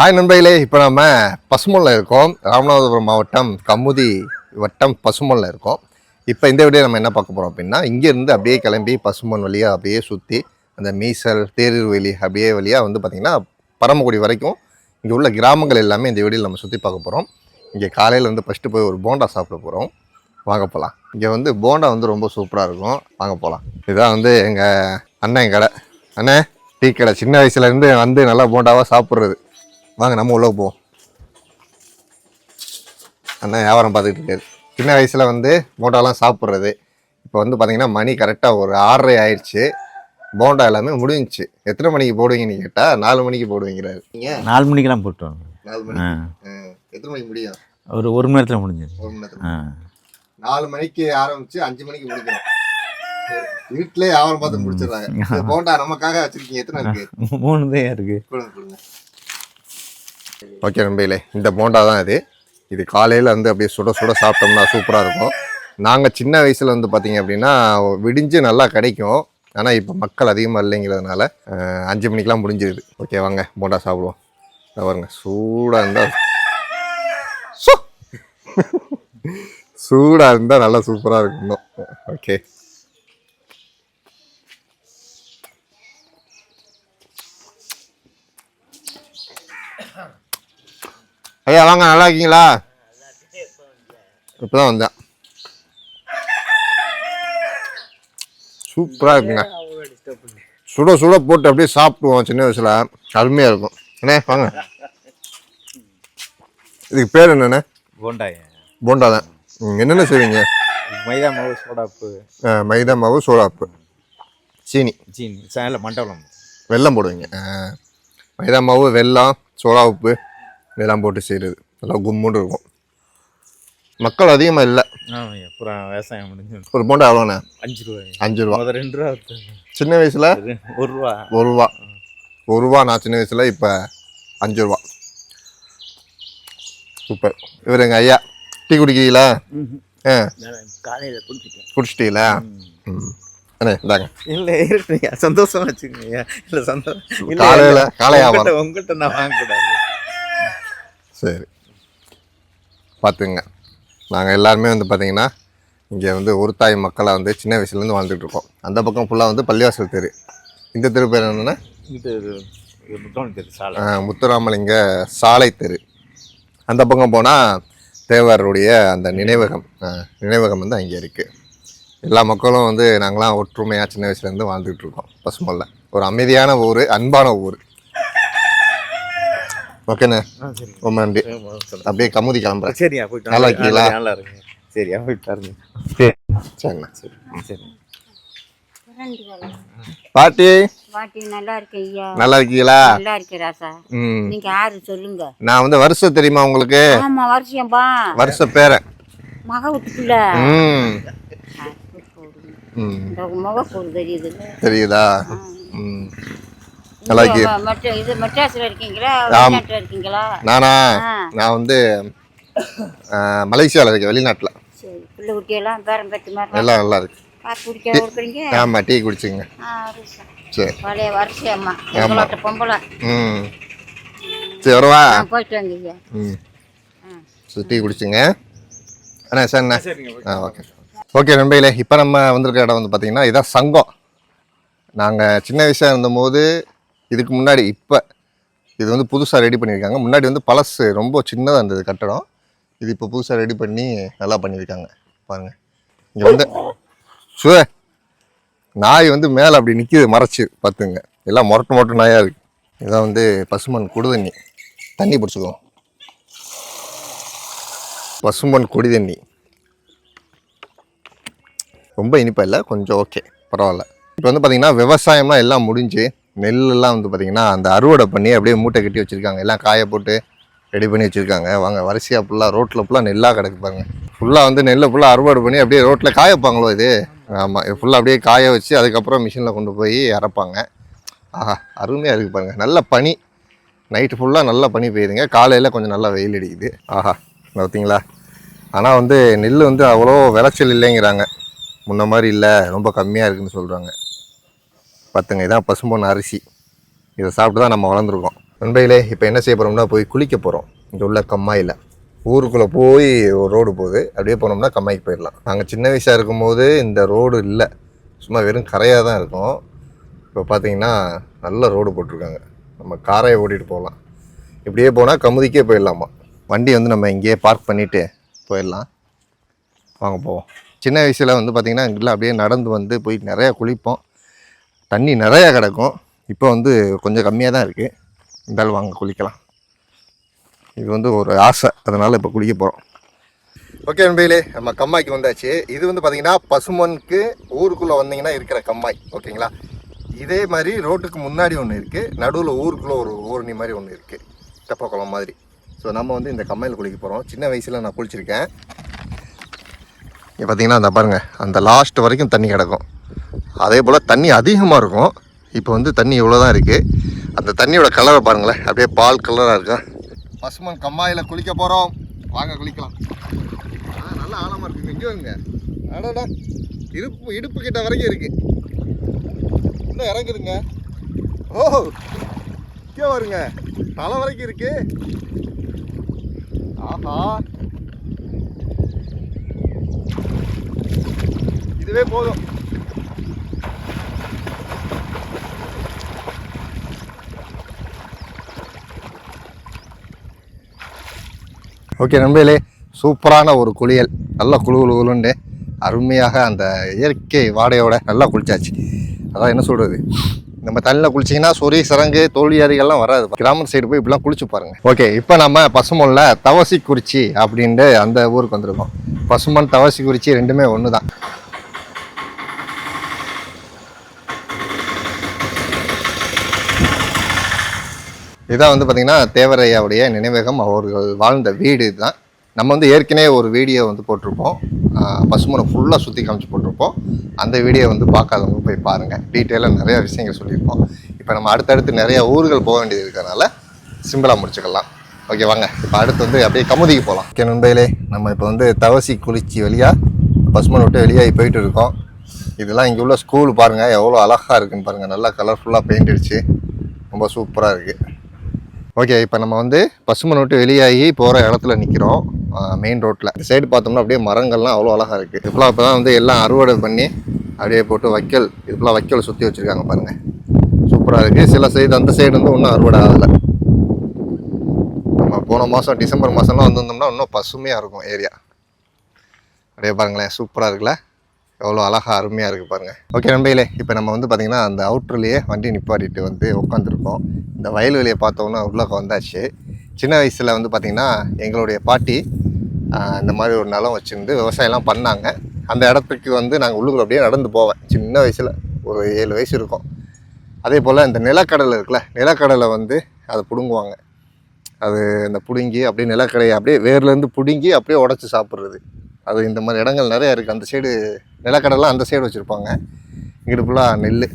Hi நண்பர்களே. இப்போ நம்ம பசுமல்ல இருக்கோம். ராமநாதபுரம் மாவட்டம் கமுதி வட்டம் பசுமல்ல இருக்கோம். இப்போ இந்த வீடியோ நம்ம என்ன பார்க்க போகிறோம் அப்படின்னா இங்கேருந்து அப்படியே கிளம்பி பசுமன் வழியாக அப்படியே சுற்றி அந்த மீசல் தேரூர்வேலி அப்படியே வழியாக வந்து பார்த்திங்கன்னா பரமக்குடி வரைக்கும் இங்கே உள்ள கிராமங்கள் எல்லாமே இந்த வீடியோவில் நம்ம சுற்றி பார்க்க போகிறோம் இங்கே காலையில் வந்து ஃபஸ்ட்டு போய் ஒரு போண்டா சாப்பிட போகிறோம் வாங்க போகலாம் இங்கே வந்து போண்டா வந்து ரொம்ப சூப்பராக இருக்கும். வாங்க போகலாம் இதுதான் வந்து எங்கள் அண்ணன் கடை. அண்ணே டீ கடை. சின்ன வயசுலேருந்து வந்து நல்லா போண்டாவாக சாப்பிட்றது. வாங்க நம்ம உள்ள போவோம். அண்ணன் வியாபாரம் பார்த்துக்கிட்டு இருக்காரு. சின்ன வயசில் வந்து போண்டாலாம் சாப்பிட்றது. இப்போ வந்து பார்த்தீங்கன்னா மணி கரெக்டாக ஒரு ஆறரை ஆயிடுச்சு. போண்டா எல்லாமே முடிஞ்சுச்சு. எத்தனை மணிக்கு போடுவீங்கன்னு கேட்டால் நாலு மணிக்கு போடுவீங்கிறாரு. நீங்கள் நாலு மணிக்கெல்லாம் போட்டுருவாங்க. நாலு மணி எத்தனை மணிக்கு முடியும்? ஒரு ஒரு மணி நேரத்தில் முடிஞ்சது ஒரு மணி நேரத்துல நாலு மணிக்கு ஆரம்பிச்சு அஞ்சு மணிக்கு முடிக்கணும். வீட்டிலே வியாபாரம் பார்த்து முடிச்சிடுறாங்க. போண்டா நமக்காக வச்சிருக்கீங்க. எத்தனை இருக்கு? மூணு தான் இருக்குது கொடுங்க கொடுங்க. ஓகே நண்பர்களே இந்த போண்டா தான் இது. இது காலையில் வந்து அப்படியே சுட சுட சாப்பிட்டோம்னா சூப்பராக இருக்கும். நாங்கள் சின்ன வயசில் வந்து பார்த்திங்க அப்படின்னா விடிஞ்சு நல்லா கிடைக்கும். ஆனால் இப்போ மக்கள் அதிகமாக இல்லைங்கிறதுனால அஞ்சு மணிக்கெலாம் முடிஞ்சிருது. ஓகே வாங்க போண்டா சாப்பிடுவோம். பாருங்க சூடாக இருந்தால் சூடாக இருந்தால் நல்லா சூப்பராக இருக்கும் ஓகே ஐயா வாங்க நல்லா இருக்கீங்களா இப்பதான் வந்தேன். சூப்பராக இருக்குங்க. சுட சுட போட்டு அப்படியே சாப்பிடுவோம் சின்ன வயசுல. அருமையாக இருக்கும். அண்ணே வாங்க. இதுக்கு பேர் என்னண்ணே? போண்டாய போண்டா தான் என்னென்ன செய்வீங்க? மைதா மாவு சோடாப்பு மைதா மாவு சோடாப்பு சீனி. சீனி. சேல மண்டபம் வெல்லம் போடுவீங்க. மைதா மாவு வெல்லம் சோடா உப்பு. இதெல்லாம் போட்டு செய்கிறது நல்லா கும்முன்னு இருக்கும். மக்கள் அதிகமாக இல்லை. அப்புறம் விவசாயம் முடிஞ்சு ஒரு போண்டா எவ்வளோண்ணே அஞ்சு ரூபாய். அஞ்சு ரூபா. ரெண்டு ரூபா. சின்ன வயசில்? ஒரு ரூபா. ஒரு ரூபா. ஒரு ரூபா நான் சின்ன வயசில் இப்போ அஞ்சு ரூபா. சூப்பர். இவர் எங்கள் ஐயா. டீ குடிக்கிறீங்களா? ஆ. காலையில் குடிச்சிட்டேன். குடிச்சிட்டீங்களா? ம். அண்ணே இந்தாங்க. இல்லை இருக்கீங்க சந்தோஷமா வச்சுக்கோங்க இல்லை சந்தோஷம். காலையில காலை வியாபாரம். உங்கள்கிட்ட உங்கள்கிட்ட நான் வாங்கக்கூடாது. சரி. பார்த்துங்க நாங்கள் எல்லாருமே வந்து பார்த்தீங்கன்னா இங்கே வந்து ஒரு தாய் மக்களாக வந்து சின்ன வயசுலேருந்து வாழ்ந்துட்டு இருக்கோம். அந்த பக்கம் ஃபுல்லாக வந்து பள்ளிவாசல் தெரு. இந்த தெரு பேர் என்னென்னா? முத்துராமலிங்க சாலை தெரு. அந்த பக்கம் போனால் தேவருடைய அந்த நினைவகம். நினைவகம் வந்து அங்கே இருக்குது எல்லா மக்களும் வந்து நாங்களாம் ஒற்றுமையாக சின்ன வயசுலேருந்து வாழ்ந்துட்டு இருக்கோம். பசுமல்ல. ஒரு அமைதியான ஊர் அன்பான ஊர். ஓகேண்ணே. சரி. ரொம்ப நன்றி. அப்படியே கமுதி கிளம்புறேன். சரியா போயிட்டு நல்லா இருக்கீங்களா? நல்லா இருக்குங்க சரியா போயிட்டு பாருங்க சரிண்ணா. சரி சரி. பாட்டி? பாட்டி நல்லா இருக்கு ஐயா. நல்லா இருக்கீங்களா? நல்லா நீங்க யாரு சொல்லுங்க. நான் வந்து வருஷம் தெரியுமா உங்களுக்கு? ஆமா வருஷம்பா. வருஷ மக தெரியுது? தெரியுதா ம். நல்லா இருக்கு? இது மெட்ராஸ்ல இருக்கீங்களா? வெளிநாட்டுல இருக்கீங்களா? நானா. நான் வந்து மலேசியாவில் இருக்கேன் வெளிநாட்டில். சரி பிள்ளை குட்டியெல்லாம் பேரம் பெற்று மாதிரி எல்லாம் நல்லா இருக்கு. குடிக்க டீ குடிச்சுங்க. சரி. பழைய வருஷம் அம்மா. எங்களோட பொம்பளை. ம். சரி வரவா. போயிட்டு வாங்க ம். ஆ. சரி டீ குடிச்சுங்க. அண்ணா சரிண்ணா சரிங்க ஆ ஓகே. ஓகே நண்பர்களே இப்போ நம்ம வந்திருக்க இடம் வந்து பார்த்தீங்கன்னா இதான் சங்கம். நாங்கள் சின்ன வயசாக இருந்தபோது இதுக்கு முன்னாடி இப்போ இது வந்து புதுசாக ரெடி பண்ணியிருக்காங்க. முன்னாடி வந்து பழசு ரொம்ப சின்னதாக இருந்தது கட்டடம். இது இப்போ புதுசாக ரெடி பண்ணி நல்லா பண்ணியிருக்காங்க. பாருங்கள் இங்கே வந்து சுவே நாய் வந்து மேலே அப்படி நிற்கிது மறைச்சி. பார்த்துங்க எல்லாம் மொரட்டு மொரட்டு நாயாக இருக்குது இதான் வந்து பசுமண் குடு தண்ணி தண்ணி பிடிச்சிக்குவோம் பசுமண் கொடி தண்ணி ரொம்ப இனிப்பாக இல்லை? கொஞ்சம் ஓகே பரவாயில்ல. இப்போ வந்து பார்த்திங்கன்னா விவசாயம்லாம் எல்லாம் முடிஞ்சு நெல்லெல்லாம் வந்து பார்த்திங்கன்னா அந்த அறுவடை பண்ணி அப்படியே மூட்டை கட்டி வச்சுருக்காங்க. எல்லாம் காய போட்டு ரெடி பண்ணி வச்சுருக்காங்க. வாங்க வரிசையாக ஃபுல்லாக ரோட்டில் ஃபுல்லாக நெல்லாக கிடக்கு பாருங்க. ஃபுல்லாக வந்து நெல்லை ஃபுல்லாக அறுவடை பண்ணி அப்படியே ரோட்டில் காய வைப்பாங்களோ இது? ஆமாம் இது ஃபுல்லாக அப்படியே காய வச்சு அதுக்கப்புறம் மிஷினில் கொண்டு போய் இறப்பாங்க ஆஹா அருமையாக இருக்குது பாருங்கள் நல்ல பனி. நைட்டு ஃபுல்லாக நல்லா பனி பெய்யுதுங்க. காலையில் கொஞ்சம் நல்லா வெயில் அடிக்குது. ஆஹா பார்த்தீங்களா? ஆனால் வந்து நெல் வந்து அவ்வளோ விளைச்சல் இல்லைங்கிறாங்க. முன்ன மாதிரி இல்லை ரொம்ப கம்மியாக இருக்குன்னு சொல்கிறாங்க பார்த்துங்க இதான் பசும்பொன் அரிசி. இதை சாப்பிட்டு தான் நம்ம வளர்ந்துருக்கோம். நண்பர்களே இப்போ என்ன செய்ய போகிறோம்னா போய் குளிக்க போகிறோம் இங்கே உள்ள கம்மாயில். ஊருக்குள்ளே போய் ஒரு ரோடு போகுது. அப்படியே போனோம்னா கம்மாய்க்கு போயிடலாம். நாங்கள் சின்ன வயசாக இருக்கும்போது இந்த ரோடு இல்லை. சும்மா வெறும் கரையாக தான் இருக்கும். இப்போ பார்த்தீங்கன்னா நல்ல ரோடு போட்டிருக்காங்க. நம்ம காரையை ஓட்டிகிட்டு போகலாம். இப்படியே போனால் கமுதிக்கே போயிடலாமா? வண்டி வந்து நம்ம இங்கேயே பார்க் பண்ணிவிட்டு போயிடலாம். வாங்க போவோம். சின்ன வயசில் வந்து பார்த்திங்கன்னா இங்கெல்லாம் அப்படியே நடந்து வந்து போய் நிறையா குளிப்போம். தண்ணி நிறையா கிடக்கும். இப்போ வந்து கொஞ்சம் கம்மியாக தான் இருக்குது இருந்தாலும் வாங்க குளிக்கலாம். இது வந்து ஒரு ஆசை. அதனால் இப்போ குளிக்க போகிறோம் ஓகே நண்பர்களே நம்ம கம்மாய்க்கு வந்தாச்சு. இது வந்து பார்த்தீங்கன்னா பசுமனுக்கு ஊருக்குள்ளே வந்தீங்கன்னா இருக்கிற கம்மாய். ஓகேங்களா? இதே மாதிரி ரோட்டுக்கு முன்னாடி ஒன்று இருக்குது நடுவில் ஊருக்குள்ளே ஒரு ஊரணி மாதிரி ஒன்று இருக்குது தெப்பக்குளம் மாதிரி. ஸோ நம்ம வந்து இந்த கம்மாயில் குளிக்க போகிறோம் சின்ன வயசில் நான் குளிச்சிருக்கேன். இங்கே பார்த்தீங்கன்னா அந்த பாருங்கள் அந்த லாஸ்ட் வரைக்கும் தண்ணி கிடக்கும். அதே போல் தண்ணி அதிகமாக இருக்கும் இப்போ வந்து தண்ணி இவ்வளோ தான் இருக்குது அந்த தண்ணியோட கலரை பாருங்களேன். அப்படியே பால் கலராக இருக்கா? பசுமன் கம்மாயில் குளிக்க போகிறோம் வாங்க குளிக்கலாம். ஆ நல்லா ஆழமாக இருக்குது இங்கே வருங்க அடடா. இடுப்பு இடுப்பு கிட்ட வரைக்கும் இருக்குது இன்னும் இறங்குதுங்க? ஓ இங்கே வருங்க தலை வரைக்கும் இருக்கு. ஆஹா. இதுவே போதும். ஓகே நண்பர்களே சூப்பரான ஒரு குளியல். நல்லா குழு குழு குழுண்டு அருமையாக அந்த இயற்கை வாடையோட நல்லா குளிச்சாச்சு. அதான் என்ன சொல்கிறது நம்ம தண்ணியில் குளிச்சிங்கன்னா சொறி சரங்கு தோல்வியாதிகள்லாம் வராது. கிராமத்து சைடு போய் இப்படிலாம் குளிச்சு பாருங்கள் ஓகே இப்போ நம்ம பசுமொல்ல தவசி குறிச்சி அப்படின்ட்டு அந்த ஊருக்கு வந்திருக்கோம். பசுமன் தவசி குறிச்சி ரெண்டுமே ஒன்று தான் இதான் வந்து பார்த்திங்கன்னா தேவரையாவுடைய நினைவகம். அவர்கள் வாழ்ந்த வீடு இதுதான். நம்ம வந்து ஏற்கனவே ஒரு வீடியோ வந்து போட்டிருப்போம். பசுமனை ஃபுல்லாக சுற்றி காமிச்சு போட்டிருப்போம். அந்த வீடியோ வந்து பார்க்காதவங்க போய் பாருங்கள் டீட்டெயிலாக நிறையா விஷயங்கள் சொல்லியிருப்போம். இப்போ நம்ம அடுத்தடுத்து நிறையா ஊர்கள் போக வேண்டியது இருக்கிறனால சிம்பிளாக முடிச்சுக்கலாம். ஓகே வாங்க. இப்போ அடுத்து வந்து அப்படியே கமுதிக்கு போகலாம் ஓகே நண்பையிலே நம்ம இப்போ வந்து தவசி குளிச்சி வழியாக பசுமனை விட்டு வெளியாகி போயிட்டு இருக்கோம். இதெல்லாம் இங்கே உள்ள ஸ்கூல் பாருங்கள் எவ்வளோ அழகாக இருக்குன்னு பாருங்கள் நல்லா கலர்ஃபுல்லாக பெயிண்ட் அடிச்சு. ரொம்ப சூப்பராக இருக்குது ஓகே இப்போ நம்ம வந்து பசுமனை விட்டு வெளியாகி போகிற இடத்துல நிற்கிறோம் மெயின் ரோட்டில் இந்த சைடு பார்த்தோம்னா அப்படியே மரங்கள்லாம் அவ்வளோ அழகாக இருக்குது இப்போலாம் இப்போ தான் வந்து எல்லாம் அறுவடை பண்ணி அப்படியே போட்டு வைக்கல் இதுக்கெல்லாம் வைக்கல் சுற்றி வச்சுருக்காங்க பாருங்கள் சூப்பராக இருக்குது சில சைடு அந்த சைடு வந்து ஒன்றும் அறுவடை ஆகலை. நம்ம போன மாதம் டிசம்பர் மாதம்லாம் வந்திருந்தோம்னா இன்னும் பசுமையாக இருக்கும் ஏரியா அப்படியே பாருங்களேன் சூப்பராக இருக்குல்ல? எவ்வளோ அழகாக அருமையாக இருக்குது பாருங்கள் ஓகே நம்பையிலே இப்போ நம்ம வந்து பார்த்திங்கன்னா அந்த அவுட்ருலேயே வண்டி நிப்பாட்டிட்டு வந்து உட்காந்துருக்கோம் இந்த வயல்வெளியை பார்த்தோன்னா உள்ளக்க வந்தாச்சு. சின்ன வயசில் வந்து பார்த்திங்கன்னா எங்களுடைய பாட்டி இந்த மாதிரி ஒரு நிலம் வச்சுருந்து விவசாயம்லாம் பண்ணாங்க. அந்த இடத்துக்கு வந்து நாங்கள் உள்ளுக்குள்ள அப்படியே நடந்து போவேன். சின்ன வயசில் ஒரு ஏழு வயசு இருக்கும். அதே போல் இந்த நிலக்கடலை இருக்குல்ல நிலக்கடலை வந்து அதை பிடுங்குவாங்க. அது அந்த பிடுங்கி அப்படியே நிலக்கடையை அப்படியே வேர்லேருந்து பிடுங்கி அப்படியே உடச்சி சாப்பிட்றது. அது இந்த மாதிரி இடங்கள் நிறையா இருக்குது அந்த சைடு நிலக்கடலாம் அந்த சைடு வச்சுருப்பாங்க. இங்கிட்டு ஃபுல்லாக நெல்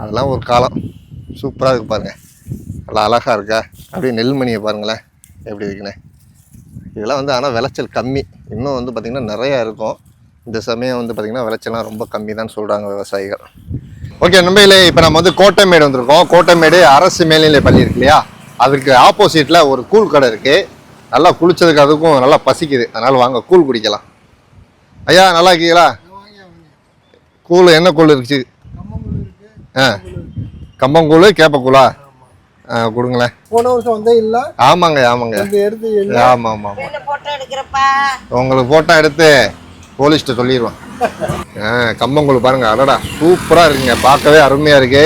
அதெல்லாம் ஒரு காலம். சூப்பராக இருக்குது பாருங்கள் நல்லா அழகாக இருக்கா? அப்படியே நெல்மணியை பாருங்களேன். எப்படி இருக்குன்னு. இதெல்லாம் வந்து ஆனால் விளைச்சல் கம்மி. இன்னும் வந்து பார்த்திங்கன்னா நிறையா இருக்கும். இந்த சமயம் வந்து பார்த்திங்கன்னா விளைச்சல்லாம் ரொம்ப கம்மி தான் சொல்கிறாங்க விவசாயிகள். ஓகே நம்பையில் இப்போ நம்ம வந்து கோட்டைமேடு வந்திருக்கோம். கோட்டைமேடு அரசு மேல்நிலை பள்ளி இருக்கு இல்லையா? அதுக்கு ஆப்போசிட்டில் ஒரு கூழ் கடை இருக்குது நல்லா குளிச்சதுக்கு அதுக்கும் நல்லா பசிக்குது. அதனால் வாங்க கூழ் குடிக்கலாம். ஐயா நல்லா இருக்கீங்களா? கூழ் என்ன கூழ் இருந்துச்சு ஆ கம்பங்கூழ் கேப்பக்கூழா? ஆ கொடுங்களேன். போன வருஷம் வந்தே இல்ல? ஆமாங்க ஆமாங்க. இந்த எடுத்து இல்ல ஆமாம் ஆமாம் ஆமாம் வெளில போட்டோ எடுக்கிறப்பா. உங்களுக்கு ஃபோட்டோ எடுத்து போலீஸ்கிட்ட சொல்லிடுவேன். ஆ கம்பங்கூழ் பாருங்க அடடா சூப்பராக இருக்குங்க. பார்க்கவே அருமையாக இருக்கு.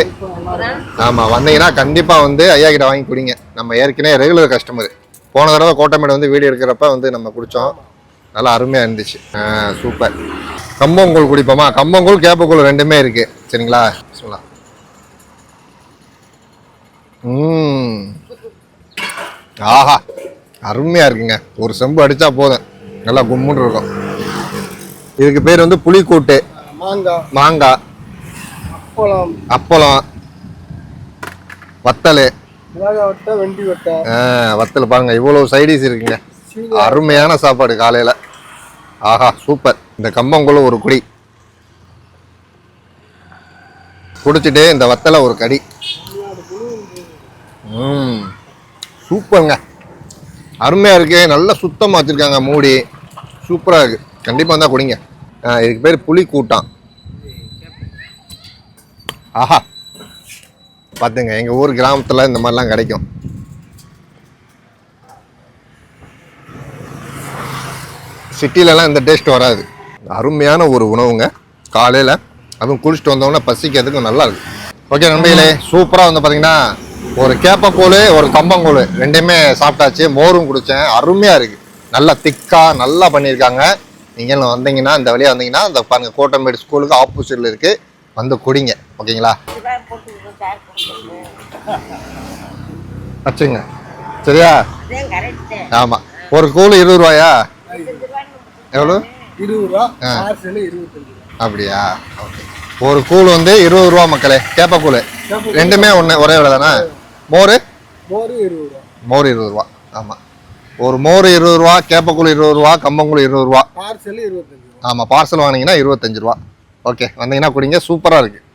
ஆமாம் வந்தீங்கன்னா கண்டிப்பாக வந்து ஐயா கிட்ட வாங்கி குடிங்க. நம்ம ஏற்கனவே ரெகுலர் கஸ்டமர் போன தடவை கோட்டமேடு வந்து வீடியோ எடுக்கிறப்ப வந்து நம்ம குடித்தோம் நல்லா அருமையாக இருந்துச்சு. சூப்பர். கம்பங்கூழ் குடிப்போமா? கம்பங்கூழ் கேப்பக்கூழ் ரெண்டுமே இருக்கு. சரிங்களா? சொல்லலாம். ம். ஆஹா அருமையாக இருக்குங்க. ஒரு செம்பு அடித்தா போதும். நல்லா கும்முன்னு இருக்கும். இதுக்கு பேர் வந்து புளிக்கூட்டு. மாங்காய் மாங்காய் அப்பளம். அப்பளம். வத்தல். வத்தல் பாருங்க இவ்வளோ சைடிஸ் இருக்குங்க. அருமையான சாப்பாடு காலையில். ஆஹா சூப்பர். இந்த கம்பங்குள்ள ஒரு குடி. குடிச்சிட்டு இந்த வத்தலை ஒரு கடி. ம் சூப்பருங்க. அருமையாக இருக்கு நல்லா சுத்தமாக வச்சுருக்காங்க மூடி. சூப்பராக இருக்கு. கண்டிப்பாக வந்தால் குடிங்க. இதுக்கு பேர் புளி கூட்டான். ஆஹா பார்த்துங்க எங்கள் ஊர் கிராமத்தில் இந்த மாதிரிலாம் கிடைக்கும். சிட்டிலலாம் இந்த டேஸ்ட் வராது. அருமையான ஒரு உணவுங்க. காலையில் அதுவும் குளிச்சுட்டு வந்தோடனே பசிக்கிறதுக்கு நல்லா இருக்கு ஓகே நண்பர்களே சூப்பராக வந்து பார்த்தீங்கன்னா ஒரு கேப்பக்கூழ் ஒரு கம்பங்கூழ் ரெண்டுமே சாப்பிட்டாச்சு மோரும் குடித்தேன் அருமையாக இருக்குது நல்லா திக்காக நல்லா பண்ணியிருக்காங்க. நீங்கள் வந்தீங்கன்னா இந்த வழியாக வந்தீங்கன்னா இந்த பாருங்கள் கோட்டம்பேடு ஸ்கூலுக்கு ஆப்போசிட்டில் இருக்குது வந்து குடிங்க. ஓகேங்களா வச்சுங்க சரியா? ஆமாம் ஒரு கூழ் இருபது ரூபாயா எவ்வளோ? இருபது ரூபா. அப்படியா? ஓகே. ஒரு கூழ் வந்து இருபது ரூபா மக்களே கேப்பக்கூழ் ரெண்டுமே ஒன்று ஒரே விலை தானே? மோர்? மோரு இருபது ரூபா மோர் இருபது ரூபா ஆமாம் ஒரு மோர் இருபது ரூபா கேப்பக்கூழ் இருபது ரூபா கம்பங்கூழ் இருபது ரூபா பார்சல் இருபத்தஞ்சு ரூபா. ஆமாம் பார்சல் வாங்கினீங்கன்னா இருபத்தஞ்சு ரூபா. ஓகே. வந்தீங்கன்னா குடிங்க. சூப்பராக இருக்குது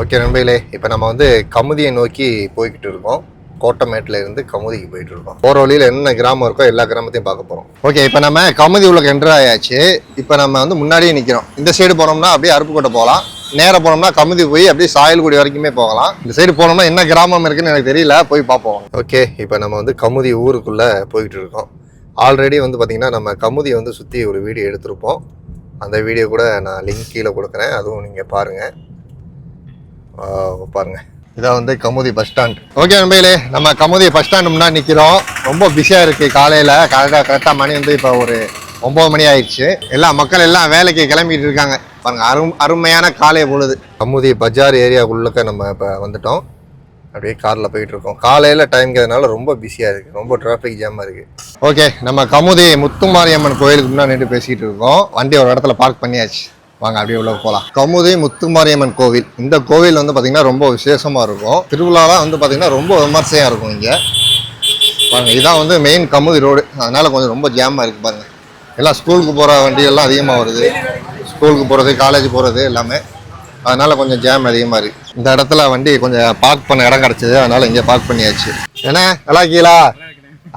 ஓகே நண்பையிலே இப்போ நம்ம வந்து கமுதியை நோக்கி போய்கிட்டு இருக்கோம். கோட்டமேட்டில் இருந்து கமுதிக்கு போயிட்டு இருக்கோம். போகிற வழியில் என்ன கிராமம் இருக்கோ எல்லா கிராமத்தையும் பார்க்க போகிறோம் ஓகே இப்போ நம்ம கமுதி உள்ள என்ட்ரு ஆயாச்சு. இப்போ நம்ம வந்து முன்னாடியே நிற்கிறோம் இந்த சைடு போனோம்னா அப்படியே அருப்புக்கோட்டை போகலாம். நேராக போனோம்னா கமுதி போய் அப்படியே சாயல்குடி வரைக்குமே போகலாம். இந்த சைடு போனோம்னா என்ன கிராமம் இருக்குன்னு எனக்கு தெரியல. போய் பார்ப்போம். ஓகே இப்போ நம்ம வந்து கமுதி ஊருக்குள்ளே போய்கிட்டு இருக்கோம். ஆல்ரெடி வந்து பார்த்திங்கன்னா நம்ம கமுதியை வந்து சுற்றி ஒரு வீடியோ எடுத்திருப்போம். அந்த வீடியோ கூட நான் லிங்க் கீழே கொடுக்குறேன். அதுவும் நீங்கள் பாருங்கள் பாருங்கள் இதான் வந்து கமுதி பஸ் ஸ்டாண்ட் ஓகே நண்பர்களே நம்ம கமுதி பஸ் ஸ்டாண்டு முன்னாடி நிற்கிறோம் ரொம்ப பிஸியாக இருக்குது காலையில். கரெக்டாக கரெக்டாக மணி வந்து இப்போ ஒரு ஒம்பது மணி ஆயிடுச்சு. எல்லா மக்கள் எல்லாம் வேலைக்கு கிளம்பிட்டு இருக்காங்க. பாருங்க அரும் அருமையான காலை பொழுது. கமுதி பஜார் ஏரியாவுக்குள்ளக்க நம்ம இப்போ வந்துட்டோம். அப்படியே காரில் போயிட்டு இருக்கோம். காலையில் டைம்ங்கிறதுனால ரொம்ப பிஸியாக இருக்குது ரொம்ப டிராஃபிக் ஜாமாக இருக்குது ஓகே நம்ம கமுதி முத்துமாரியம்மன் கோயிலுக்கு முன்னாடி நின்று பேசிகிட்டு இருக்கோம். வண்டி ஒரு இடத்துல பார்க் பண்ணியாச்சு. வாங்க அப்படியே உள்ள போகலாம் கமுதி முத்துமாரியம்மன் கோவில். இந்த கோவில் வந்து பார்த்திங்கன்னா ரொம்ப விசேஷமாக இருக்கும். திருவிழாலாம் வந்து பார்த்திங்கன்னா ரொம்ப விமர்சையாக இருக்கும் இங்கே. பாருங்கள் இதான் வந்து மெயின் கமுதி ரோடு அதனால் கொஞ்சம் ரொம்ப ஜாமாக இருக்குது பாருங்கள் எல்லாம் ஸ்கூலுக்கு போகிற வண்டியெல்லாம் அதிகமாக வருது. ஸ்கூலுக்கு போகிறது காலேஜ் போகிறது எல்லாமே. அதனால் கொஞ்சம் ஜாம் அதிகமாக இருக்குது இந்த இடத்துல வண்டி கொஞ்சம் பார்க் பண்ண இடம் கிடச்சிது. அதனால் இங்கே பார்க் பண்ணியாச்சு. என்ன? நல்லா கீழா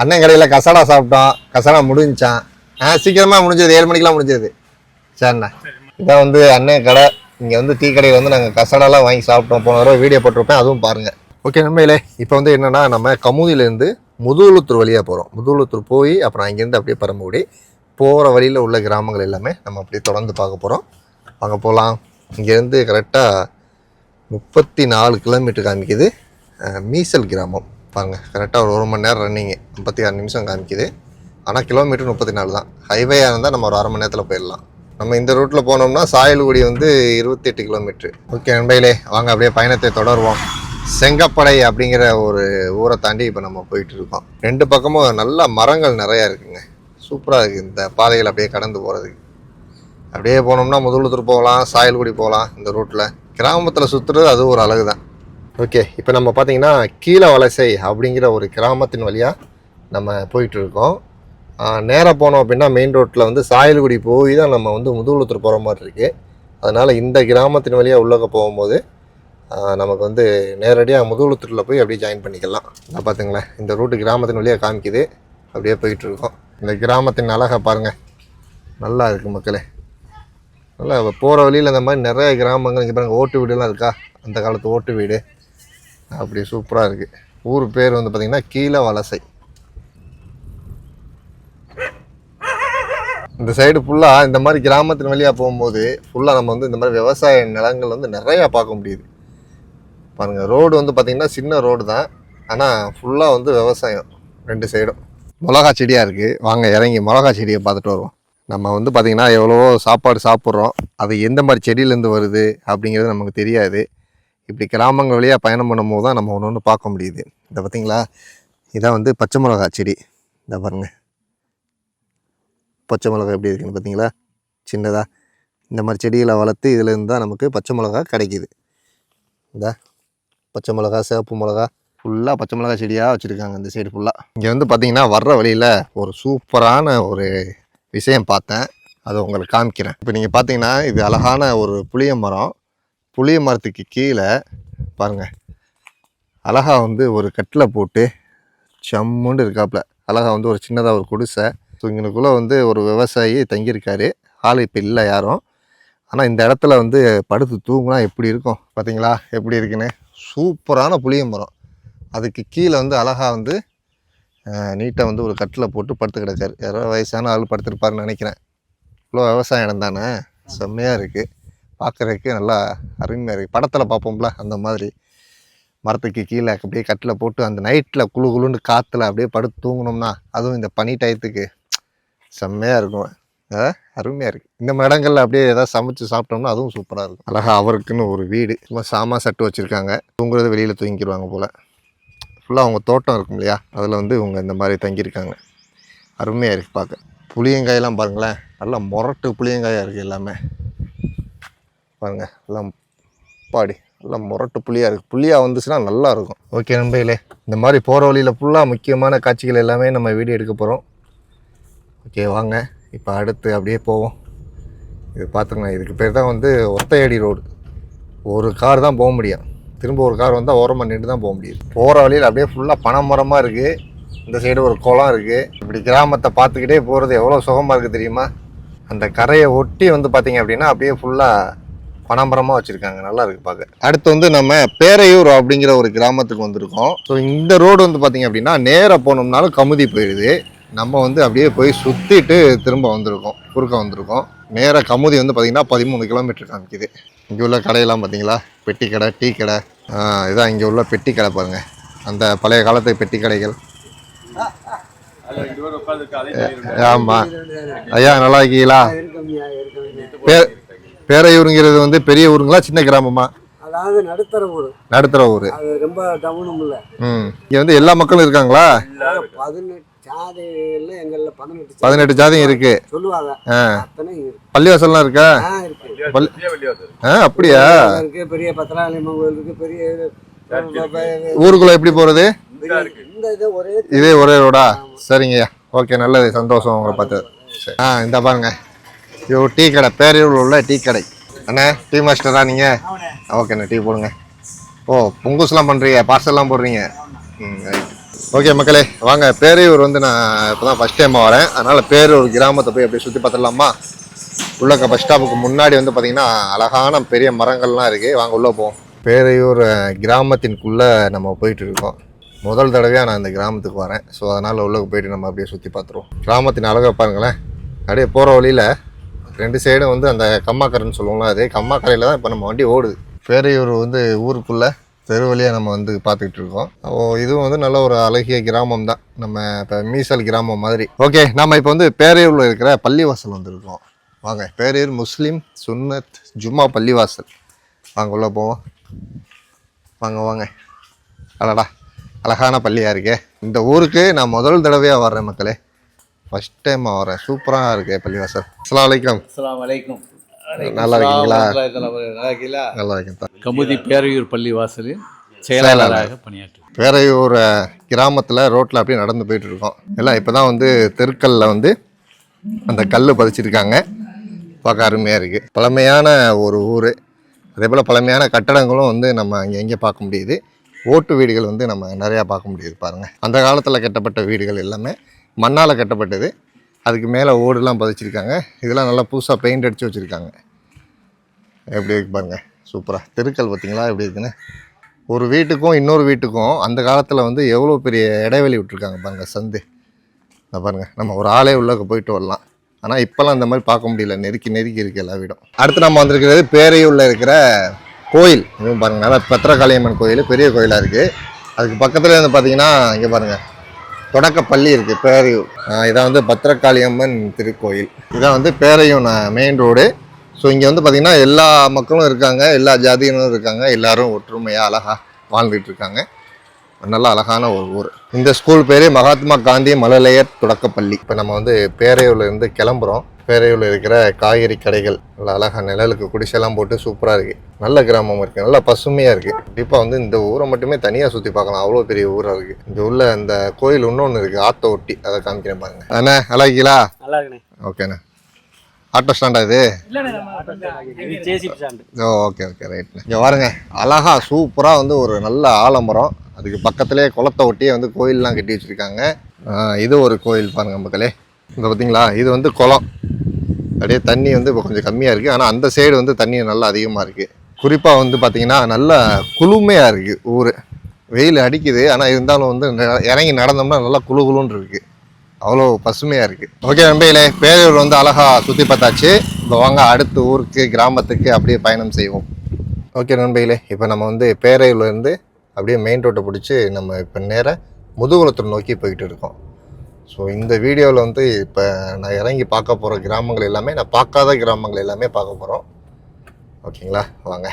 அண்ணன் கடையில் கசடா சாப்பிட்டோம் கசடா முடிஞ்சான். ஆ சீக்கிரமாக முடிஞ்சது. ஏழு மணிக்கெலாம் முடிஞ்சது. சரிண்ணா. இதான் வந்து அண்ணன் கடை. இங்கே வந்து டீ கடையில் வந்து நாங்கள் கசாடாலாம் வாங்கி சாப்பிட்டோம். போன தடவை வீடியோ போட்டிருப்பேன் அதுவும் பாருங்கள் ஓகே நண்பையிலே இப்போ வந்து என்னென்னா நம்ம கமுதியிலேருந்து முதுகுளத்தூர் வழியாக போகிறோம் முதுகுளத்தூர் போய் அப்புறம் அங்கேருந்து அப்படியே பரம்புடி போகிற வழியில் உள்ள கிராமங்கள் எல்லாமே நம்ம அப்படியே தொடர்ந்து பார்க்க போகிறோம் அங்கே போகலாம் இங்கேருந்து கரெக்டாக முப்பத்தி நாலு கிலோமீட்டர் காமிக்குது மீசல் கிராமம். பாருங்கள் கரெக்டாக ஒரு ஒரு மணி நேரம் ரன்னிங்கு முப்பத்தி ஆறு நிமிஷம் காமிக்குது. ஆனால் கிலோமீட்டர் முப்பத்தி நாலு தான். ஹைவேயாக இருந்தால் நம்ம ஒரு அரை மணி நேரத்தில் போயிடலாம். நம்ம இந்த ரூட்டில் போனோம்னா சாயல்குடி வந்து இருபத்தெட்டு கிலோமீட்ரு ஓகே நண்பையிலே வாங்க அப்படியே பயணத்தை தொடருவோம். செங்கப்படை அப்படிங்கிற ஒரு ஊரை தாண்டி இப்போ நம்ம போயிட்டு இருக்கோம் ரெண்டு பக்கமும் நல்ல மரங்கள் நிறையா இருக்குங்க. சூப்பராக இருக்குது இந்த பாதைகள் அப்படியே கடந்து போகிறதுக்கு அப்படியே போனோம்னா முதலுத்தூர் போகலாம் சாயல்குடி போகலாம் இந்த ரூட்டில் கிராமத்தில் சுற்றுறது அது ஒரு அழகு தான் ஓகே இப்போ நம்ம பார்த்தீங்கன்னா கீழே வலசை அப்படிங்கிற ஒரு கிராமத்தின் வழியாக நம்ம போயிட்டு இருக்கோம் நேராக போனோம் அப்படின்னா மெயின் ரோட்டில் வந்து சாயல்குடி போய் தான் நம்ம வந்து முதுகுளத்தூர் போகிற மாதிரி இருக்குது அதனால் இந்த கிராமத்தின் வழியாக உள்ளக்க போகும்போது நமக்கு வந்து நேரடியாக முதுகுளத்தூரில் போய் அப்படியே ஜாயின் பண்ணிக்கலாம். நான் பார்த்துங்களேன் இந்த ரூட்டு கிராமத்தின் வழியாக காமிக்குது. அப்படியே போயிட்டுருக்கோம் இந்த கிராமத்தின் அழகை பாருங்கள் நல்லா இருக்குது மக்களே. நல்லா போகிற வழியில் இந்த மாதிரி நிறைய கிராமங்கள் இங்கே பாருங்கள் ஓட்டு வீடுலாம் இருக்கா? அந்த காலத்து ஓட்டு வீடு. அப்படி சூப்பராக இருக்குது ஊர் பேர் வந்து பார்த்திங்கன்னா கீழே வலசை இந்த சைடு ஃபுல்லாக இந்த மாதிரி கிராமத்தின் வழியாக போகும்போது ஃபுல்லாக நம்ம வந்து இந்த மாதிரி விவசாய நிலங்கள் வந்து நிறையா பார்க்க முடியுது. பாருங்கள் ரோடு வந்து பார்த்திங்கன்னா சின்ன ரோடு தான். ஆனால் ஃபுல்லாக வந்து விவசாயம் ரெண்டு சைடும் மிளகா செடியாக இருக்குது வாங்க இறங்கி மிளகா செடியை பார்த்துட்டு வருவோம். நம்ம வந்து பார்த்திங்கன்னா எவ்வளவோ சாப்பாடு சாப்பிட்றோம். அது எந்த மாதிரி செடியிலேருந்து வருது அப்படிங்கிறது நமக்கு தெரியாது. இப்படி கிராமங்கள் வழியாக பயணம் பண்ணும்போது தான் நம்ம ஒன்று ஒன்று பார்க்க முடியுது. இதை பார்த்திங்களா இதான் வந்து பச்சை மிளகா செடி. இந்த பாருங்கள் பச்சை மிளகா எப்படி இருக்குன்னு பார்த்தீங்களா? சின்னதாக இந்த மாதிரி செடிகளை வளர்த்து இதுலேருந்து தான் நமக்கு பச்சை மிளகா கிடைக்கிது. இந்த பச்சை மிளகா சிவப்பு மிளகா ஃபுல்லாக பச்சை மிளகா செடியாக வச்சுருக்காங்க இந்த சைடு ஃபுல்லாக இங்கே வந்து பார்த்தீங்கன்னா வர்ற வழியில் ஒரு சூப்பரான ஒரு விஷயம் பார்த்தேன். அதை உங்களுக்கு காமிக்கிறேன். இப்போ நீங்கள் பார்த்தீங்கன்னா இது அழகான ஒரு புளிய மரம். புளிய மரத்துக்கு கீழே பாருங்கள் அழகா வந்து ஒரு கட்டில் போட்டு சம்முண்டு இருக்காப்புல. அழகா வந்து ஒரு சின்னதாக ஒரு குடிசை. ஸோ இங்கனுக்குள்ளே வந்து ஒரு விவசாயி தங்கியிருக்காரு. ஆள் இப்போ இல்லை யாரும். ஆனால் இந்த இடத்துல வந்து படுத்து தூங்குனா எப்படி இருக்கும்? பார்த்தீங்களா எப்படி இருக்குன்னு? சூப்பரான புளிய மரம். அதுக்கு கீழே வந்து அழகா வந்து நீட்டாக வந்து ஒரு கட்டில் போட்டு படுத்து கிடக்காரு. யாரோ வயசான ஆள் படுத்திருப்பாருன்னு நினைக்கிறேன். இவ்வளோ விவசாய இடம் தானே செம்மையாக இருக்குது பார்க்குறதுக்கு நல்லா அருமையாக இருக்குது படத்தில் பார்ப்போம்ல அந்த மாதிரி. மரத்துக்கு கீழே அப்படியே கட்டில் போட்டு அந்த நைட்டில் குளு குளுன்னு காற்றுல அப்படியே படுத்து தூங்கினோம்னா அதுவும் இந்த பனி டயத்துக்கு செம்மையாக இருக்கும். அருமையாக இருக்குது இந்த மாதிரி இடங்கள்ல அப்படியே ஏதாவது சமைச்சு சாப்பிட்டோம்னா அதுவும் சூப்பராக இருக்கும். அழகா அவருக்குன்னு ஒரு வீடு. சும்மா சாமா சட்டு வச்சுருக்காங்க. தூங்குறது வெளியில் தூங்கிடுவாங்க போல். ஃபுல்லாக அவங்க தோட்டம் இருக்கும் இல்லையா? அதில் வந்து இவங்க இந்த மாதிரி தங்கியிருக்காங்க. அருமையாக இருக்குது பார்க்க. புளியங்காயெல்லாம் பாருங்களேன். நல்லா முரட்டு புளியங்காயாக இருக்குது எல்லாமே. பாருங்கள் எல்லாம் பாடி. நல்லா முரட்டு புளியாக இருக்குது புளியாக வந்துச்சுன்னா நல்லாயிருக்கும் ஓகே நண்பையிலே இந்த மாதிரி போகிற வழியில் ஃபுல்லாக முக்கியமான காட்சிகள் எல்லாமே நம்ம வீடியோ எடுக்க போகிறோம் ஓகே வாங்க. இப்போ அடுத்து அப்படியே போவோம். இது பார்த்துங்க இதுக்கு பேர் தான் வந்து ஒத்தையடி ரோடு. ஒரு கார் தான் போக முடியும். திரும்ப ஒரு கார் வந்தால் ஓரமாக நின்று தான் போக முடியும். போகிற வழியில் அப்படியே ஃபுல்லாக பனைமரமாக இருக்குது இந்த சைடு ஒரு குளம் இருக்குது இப்படி கிராமத்தை பார்த்துக்கிட்டே போகிறது எவ்வளோ சுகமாக இருக்குது தெரியுமா? அந்த கரையை ஒட்டி வந்து பார்த்தீங்க அப்படின்னா அப்படியே ஃபுல்லாக பனம்பரமாக வச்சுருக்காங்க. நல்லா இருக்குது பார்க்க அடுத்து வந்து நம்ம பேரையூர் அப்படிங்கிற ஒரு கிராமத்துக்கு வந்திருக்கோம். ஸோ இந்த ரோடு வந்து பார்த்தீங்க அப்படின்னா நேராக போனோம்னாலும் கமுதி போயிடுது நம்ம வந்து அப்படியே போய் சுற்றிட்டு திரும்ப வந்திருக்கோம். குறுக்க வந்திருக்கோம். நேராக கமுதி வந்து பார்த்தீங்கன்னா பதிமூணு கிலோமீட்டர் காமிக்குது. இங்கே உள்ள கடையெல்லாம் பார்த்தீங்களா பெட்டி கடை டீ கடை. இதான் இங்கே உள்ள பெட்டி கடை பாருங்க. அந்த பழைய காலத்து பெட்டி கடைகள். ஆமாம் ஐயா நல்லா இருக்கீங்களா? பே பேரையூருங்கிறது வந்து பெரிய ஊருங்களா சின்ன கிராமமா? அதாவது நடுத்தர ஊர். நடுத்தர ஊர். ரொம்ப டவுனும் இல்லை. ம். இங்கே வந்து எல்லா மக்களும் இருக்காங்களா? பதினெட்டு சாதியில் எங்களில் பதினெட்டு சாதி பதினெட்டு ஜாதியும் இருக்கு. சொல்லுவாங்க. ஆ. அத்தனை இருக்கு. பள்ளிவாசல்லாம் இருக்கா? ஆ இருக்கு. பள்ளி ஆ அப்படியா? இருக்கு பெரிய பத்திராளியம்மன் கோயில் இருக்கு பெரிய ஊருக்குள்ள எப்படி போறது? இது ஒரே இதே ஒரே ரோடா? சரிங்கய்யா. ஓகே நல்லது. சந்தோஷம் உங்களை பார்த்து. சரி. ஆ இந்த பாருங்க. இது ஒரு டீ கடை. பேரையூரில் உள்ள டீ கடை. அண்ணே டீ மாஸ்டரா நீங்கள் ஓகேண்ணே டீ போடுங்க. ஓ பொங்குஸ்லாம் பண்ணுறீங்க பார்சல்லாம் போடுறீங்க. ம் ரைட் ஓகே மக்களே வாங்க பேரையூர் வந்து நான் இப்போ தான் ஃபஸ்ட் டைம் வரேன். அதனால் பேரூர் கிராமத்தை போய் அப்படியே சுற்றி பார்த்துடலாமா? உள்ள பஸ் ஸ்டாப்புக்கு முன்னாடி வந்து பார்த்தீங்கன்னா அழகான பெரிய மரங்கள்லாம் இருக்குது வாங்க உள்ளே போவோம். பேரையூர் கிராமத்தின்குள்ளே நம்ம போயிட்டு இருக்கோம். முதல் தடவையாக நான் இந்த கிராமத்துக்கு வரேன். ஸோ அதனால் உள்ளே போயிட்டு நம்ம அப்படியே சுற்றி பார்த்துருவோம். கிராமத்தின் அழகாக பாருங்களேன். அப்படியே போகிற வழியில் ரெண்டு சைடும் வந்து அந்த கம்மாக்கரைன்னு சொல்லுவோம்ல அது கம்மாக்கரையில் தான் இப்போ நம்ம வண்டி ஓடுது. பேரையூர் வந்து ஊருக்குள்ளே தெரு வழியாக நம்ம வந்து பார்த்துக்கிட்டு இருக்கோம். ஓ இதுவும் வந்து நல்ல ஒரு அழகிய கிராமம் தான். நம்ம இப்போ மீசல் கிராமம் மாதிரி. ஓகே நம்ம இப்போ வந்து பேரையூரில் இருக்கிற பள்ளிவாசல் வந்திருக்கோம். வாங்க பேரையூர் முஸ்லீம் சுன்னத் ஜும்மா பள்ளிவாசல். வாங்க உள்ளே போவோம். வாங்க வாங்க. அடடா அழகான பள்ளியாக இருக்கே. இந்த ஊருக்கு நான் முதல் தடவையாக வர்றேன் மக்களே. ஃபஸ்ட் டைம் வரேன் சூப்பராக இருக்கே பள்ளிவாசல். அஸ்லாம் வலைக்கம் அஸ்லாம் வலைக்கம் நல்லா இருக்கீங்களா? நல்லா இருக்கீங்களா? நல்லா இருக்கேன் கமுதி பேரையூர் பள்ளி வாசலில் செயலாளராக பணியாற்று பேரையூர் கிராமத்தில் ரோட்டில் அப்படியே நடந்து போயிட்டு இருக்கோம். எல்லாம் இப்போ தான் வந்து தெருக்கல்ல வந்து அந்த கல் பதிச்சிருக்காங்க. பார்க்க அருமையாக இருக்குது பழமையான ஒரு ஊர். அதே போல் பழமையான கட்டடங்களும் வந்து நம்ம அங்கே எங்கே பார்க்க முடியுது. ஓட்டு வீடுகள் வந்து நம்ம நிறையா பார்க்க முடியுது பாருங்கள் அந்த காலத்தில் கட்டப்பட்ட வீடுகள் எல்லாமே மண்ணால் கட்டப்பட்டது. அதுக்கு மேலே ஓடுலாம் பதிச்சிருக்காங்க. இதெல்லாம் நல்லா புதுசாக பெயிண்ட் அடித்து வச்சுருக்காங்க. எப்படி இருக்கு பாருங்கள் சூப்பராக தெருக்கள் பார்த்தீங்களா? எப்படி இருக்குன்னு? ஒரு வீட்டுக்கும் இன்னொரு வீட்டுக்கும் அந்த காலத்தில் வந்து எவ்வளோ பெரிய இடைவெளி விட்டுருக்காங்க பாருங்கள் சந்து. இந்த பாருங்கள் நம்ம ஒரு ஆளே உள்ளக்க போயிட்டு வரலாம். ஆனால் இப்போல்லாம் அந்த மாதிரி பார்க்க முடியல. நெருக்கி நெருக்கி இருக்குது எல்லா வீடும். அடுத்து நம்ம வந்திருக்கிறது பேரையூரில் இருக்கிற கோயில். இதுவும் பாருங்கள் நல்லா பத்திரகாளியம்மன் கோயில் பெரிய கோயிலாக இருக்குது அதுக்கு பக்கத்தில் வந்து பார்த்தீங்கன்னா இங்கே பாருங்கள் தொடக்கப்பள்ளி இருக்குது பேரையூர். இதான் வந்து பத்திரகாளியம்மன் திருக்கோயில். இதான் வந்து பேரையூர் மெயின் ரோடு ஸோ இங்கே வந்து பார்த்திங்கன்னா எல்லா மக்களும் இருக்காங்க எல்லா ஜாதியினரும் இருக்காங்க எல்லாரும் ஒற்றுமையாக அழகாக வாழ்ந்துட்டு இருக்காங்க. நல்ல அழகான ஒரு ஊர். இந்த ஸ்கூல் பேர் மகாத்மா காந்தி மழலையர் தொடக்கப்பள்ளி. இப்போ நம்ம வந்து பேரையூர்லேருந்து கிளம்புறோம். பேரையூரில் இருக்கிற காய்கறி கடைகள் நல்ல அழகா நிழலுக்கு குடிசெல்லாம் போட்டு சூப்பராக இருக்குது நல்ல கிராமம் இருக்குது நல்லா பசுமையாக இருக்குது கண்டிப்பாக வந்து இந்த ஊரை மட்டுமே தனியாக சுற்றி பார்க்கலாம். அவ்வளோ பெரிய ஊராக இருக்குது இந்த உள்ள இந்த கோயில் இன்னொன்று இருக்குது ஆத்தோ ஒட்டி. அதை காமிக்கிறேன் பாருங்க. அண்ணா நல்லா இருக்கீங்களா? ஓகேண்ணா ஆட்டோ ஸ்டாண்டா இது? ஓ ஓகே ஓகே ரைட்ண்ணே இங்கே பாருங்க. அழகா சூப்பராக வந்து ஒரு நல்ல ஆலமரம். அதுக்கு பக்கத்துலேயே குளத்தை ஒட்டியே வந்து கோயிலெலாம் கட்டி வச்சுருக்காங்க. இது ஒரு கோயில் பாருங்கள் மக்களே. இந்த பார்த்தீங்களா இது வந்து குளம். அப்படியே தண்ணி வந்து இப்போ கொஞ்சம் கம்மியாக இருக்குது ஆனால் அந்த சைடு வந்து தண்ணி நல்லா அதிகமாக இருக்குது குறிப்பாக வந்து பார்த்திங்கன்னா நல்லா குளுமையாக இருக்குது ஊர். வெயில் அடிக்குது. ஆனால் இருந்தாலும் வந்து இறங்கி நடந்தோம்னா நல்லா குளு குளுன்னு இருக்குது அவ்வளோ பசுமையாக இருக்குது ஓகே நம்பையிலே பேரூர் வந்து அழகாக சுற்றி பார்த்தாச்சு. இப்போ வாங்க அடுத்த ஊருக்கு கிராமத்துக்கு அப்படியே பயணம் செய்வோம். ஓகே நண்பையிலே இப்போ நம்ம வந்து பேரையூர்லேருந்து அப்படியே மெயின் ரோட்டை பிடிச்சி நம்ம இப்போ நேராக முதுகுளத்தூர் நோக்கி போய்கிட்டு இருக்கோம். ஸோ இந்த வீடியோவில் வந்து இப்போ நான் இறங்கி பார்க்க போகிற கிராமங்கள் எல்லாமே நான் பார்க்காத கிராமங்கள் எல்லாமே பார்க்க போகிறோம் ஓகேங்களா? வாங்க.